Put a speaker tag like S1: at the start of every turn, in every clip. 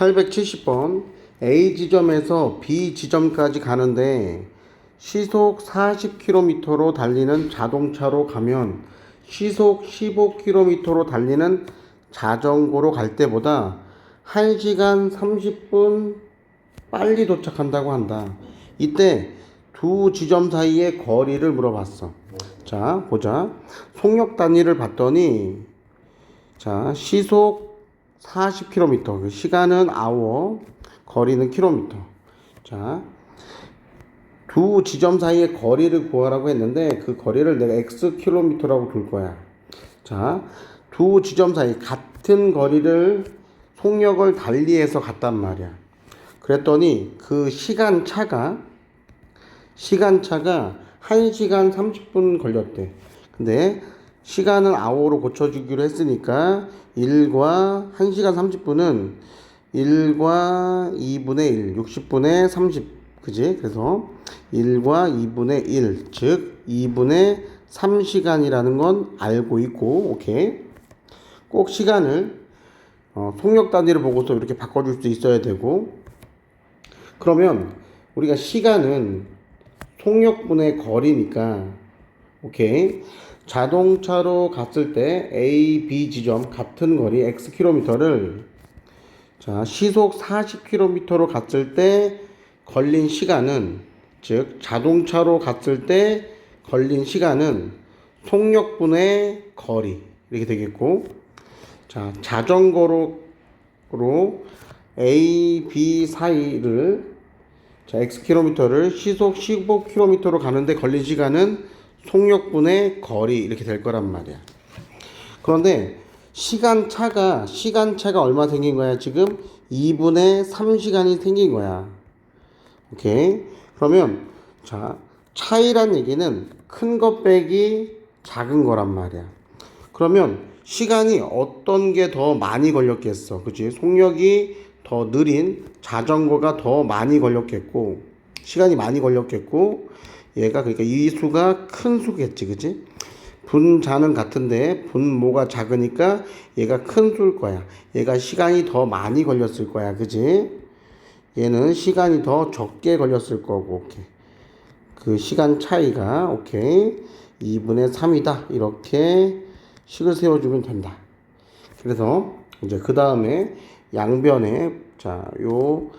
S1: 870번 A 지점에서 B 지점까지 가는데 시속 40km로 달리는 자동차로 가면 시속 15km로 달리는 자전거로 갈 때보다 1시간 30분 빨리 도착한다고 한다. 이때 두 지점 사이의 거리를 물어봤어. 자, 보자. 속력 단위를 봤더니 자, 시속 40km. 그 시간은 아워, 거리는 킬로미터. 자, 두 지점 사이의 거리를 구하라고 했는데 그 거리를 내가 x 킬로미터라고 둘 거야. 자, 두 지점 사이 같은 거리를 속력을 달리해서 갔단 말이야. 그랬더니 그 시간 차가 시간 차가 1시간 30분 걸렸대. 근데 시간은 아워로 고쳐주기로 했으니까 1과 1시간 30분은 1과 2분의 1, 60분의 30. 그지? 그래서 1과 2분의 1, 즉 2분의 3시간이라는 건 알고 있고, 오케이. 꼭 시간을 어, 속력 단위를 보고서 이렇게 바꿔줄 수 있어야 되고, 그러면 우리가 시간은 속력분의 거리니까, 오케이. 자동차로 갔을 때 A, B 지점 같은 거리 x 킬로미터를 자, 시속 40km로 갔을 때 걸린 시간은 즉 자동차로 갔을 때 걸린 시간은 속력분의 거리 이렇게 되겠고 자, 자전거로 로 A, B 사이를 자, x 킬로미터를 시속 15km로 가는데 걸린 시간은 속력분의 거리 이렇게 될 거란 말이야. 그런데 시간 차가 시간 차가 얼마 생긴 거야? 지금 2분의 3시간이 생긴 거야. 오케이? 그러면 자 차이란 얘기는 큰 것 빼기 작은 거란 말이야. 그러면 시간이 어떤 게 더 많이 걸렸겠어? 그치? 속력이 더 느린 자전거가 더 많이 걸렸겠고 시간이 많이 걸렸겠고 얘가 그러니까 이 수가 큰 수겠지 그치 분자는 같은데 분모가 작으니까 얘가 큰 수일 거야. 얘가 시간이 더 많이 걸렸을 거야. 그지? 얘는 시간이 더 적게 걸렸을 거고, 오케이. 그 시간 차이가, 오케이. 2분의 3이다. 이렇게 식을 세워주면 된다. 그래서 이제 그 다음에 양변에, 자, 요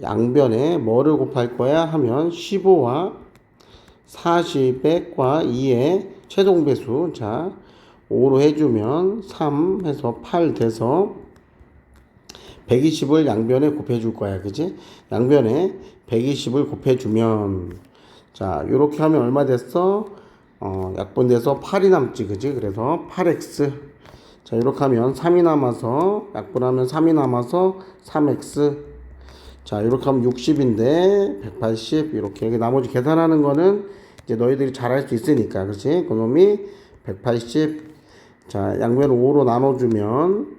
S1: 양변에 뭐를 곱할 거야 하면 15와 40과 2의 최종 배수. 자 5로 해주면 3 해서 8 돼서 120을 양변에 곱해줄 거야. 그지? 양변에 120을 곱해주면. 자 요렇게 하면 얼마 됐어? 어 약분돼서 8이 남지. 그지? 그래서 8x 자 이렇게 하면 3이 남아서 약분하면 3이 남아서 3x 자 이렇게 하면 60인데 180 이렇게. 나머지 계산하는 거는 이제 너희들이 잘 할 수 있으니까. 그렇지? 그놈이 180 자 양변을 5로 나눠 주면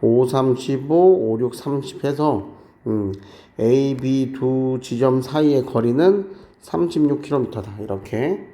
S1: 5 3 15 5 6 30 해서 음, A, B 두 지점 사이의 거리는 36km다. 이렇게